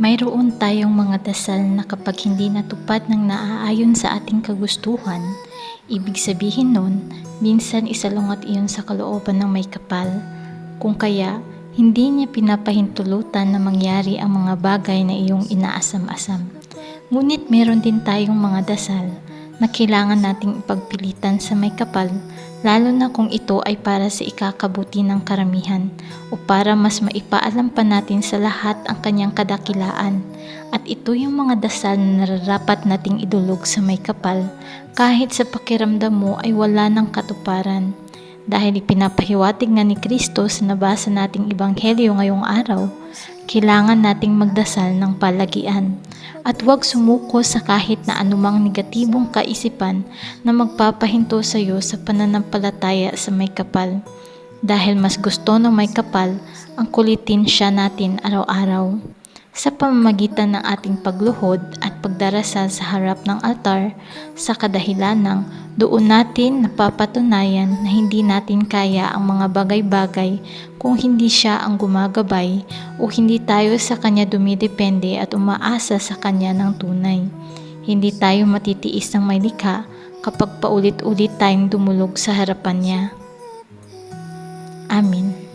Mayroon tayong mga dasal na kapag hindi natupad ng naaayon sa ating kagustuhan, ibig sabihin nun, minsan isalungat iyon sa kalooban ng may kapal. Kung kaya, hindi niya pinapahintulutan na mangyari ang mga bagay na iyong inaasam-asam. Ngunit meron din tayong mga dasal na kailangan nating ipagpilitan sa may kapal, lalo na kung ito ay para sa ikakabuti ng karamihan o para mas maipaalam pa natin sa lahat ang kanyang kadakilaan. At ito yung mga dasal na nararapat nating idulog sa may kapal kahit sa pakiramdam mo ay wala ng katuparan. Dahil ipinapahiwatig nga ni Kristo sa nabasa nating ibanghelyo ngayong araw, kailangan nating magdasal ng palagian at huwag sumuko sa kahit na anumang negatibong kaisipan na magpapahinto sa iyo sa pananampalataya sa may kapal. Dahil mas gusto ng may kapal ang kulitin siya natin araw-araw. Sa pamamagitan ng ating pagluhod at pagdarasal sa harap ng altar, sa kadahilan ng doon natin napapatunayan na hindi natin kaya ang mga bagay-bagay kung hindi siya ang gumagabay o hindi tayo sa kanya dumidepende at umaasa sa kanya ng tunay. Hindi tayo matitiis ng may likha kapag paulit-ulit tayong dumulog sa harapan niya. Amin.